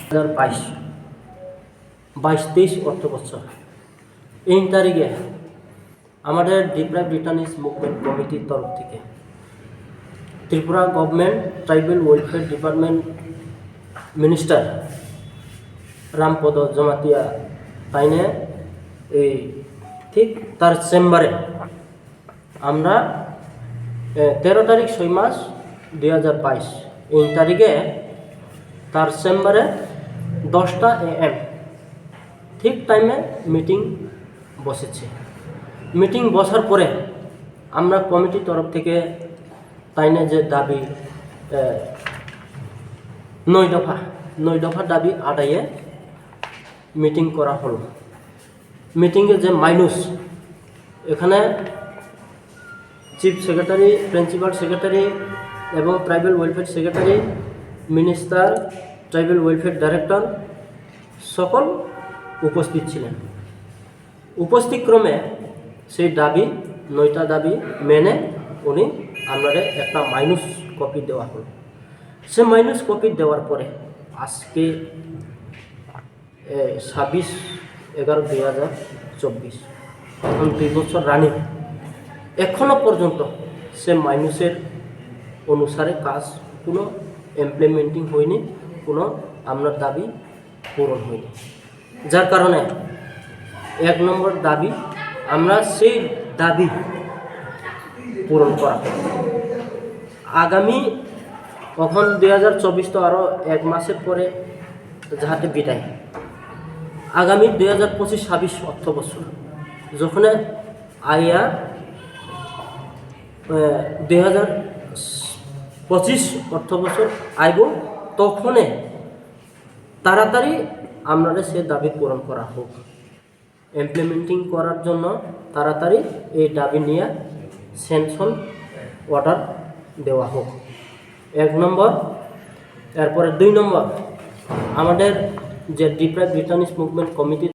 হাজার বাইশ। বাইশ তেইশ অর্থ বছর এই তারিখে আমাদের ডিপ্রাইভ রিটার্নিস মুভমেন্ট কমিটির তরফ থেকে Tripura government tribal welfare department minister Rampada Jamatia তাইনে এই ঠিক তার চেম্বারে। আমরা তেরো তারিখ ছয় মাস দুই হাজার বাইশ, এই তারিখে তার চেম্বারে দশটা এ এম, ঠিক টাইমে মিটিং বসেছে। মিটিং বসার পরে আমরা কমিটির তরফ থেকে তাইনে যে দাবি নয় দফা নয় দফা দাবি আদায়ে মিটিং করা হলো। মিটিংয়ে যে মাইনুস এখানে চিফ সেক্রেটারি প্রিন্সিপাল সেক্রেটারি এবং tribal welfare secretary minister tribal welfare director সকল উপস্থিত ছিলেন। উপস্থিত ক্রমে সেই দাবি, নয়টা দাবি মেনে উনি আমাদের একটা মাইনুস কপি দেওয়া হলো। সে মাইনুস কপি দেওয়ার পরে আজকে ছাব্বিশ এগারো দুই হাজার চব্বিশ। এখন দুই বছর রানিং। এখনও পর্যন্ত সে মাইনুসের অনুসারে কাজ কোনো ইমপ্লিমেন্টিং হয়নি, কোনো আপনার দাবি পূরণ হয়নি। যার কারণে এক নম্বর দাবি, আমরা সেই দাবি পূরণ করা। আগামী কখন দুই হাজার চব্বিশ তো আরও এক মাসের পরে যাহাতে বিদায়। আগামী দুই হাজার পঁচিশ ছাব্বিশ অর্থ বছর, যখন আইয়া দুই হাজার পঁচিশ অর্থ বছর আইব, তখনে তাড়াতাড়ি আপনাদের সে দাবি পূরণ করা হোক। ইমপ্লিমেন্টিং করার জন্য তাড়াতাড়ি এই দাবি নিয়ে স্যাংশন অর্ডার দেওয়া হোক। এক নম্বর, এরপরে দুই নম্বর, আমাদের যে ডিপ্রাইভ রিটার্নিস মুভমেন্ট কমিটি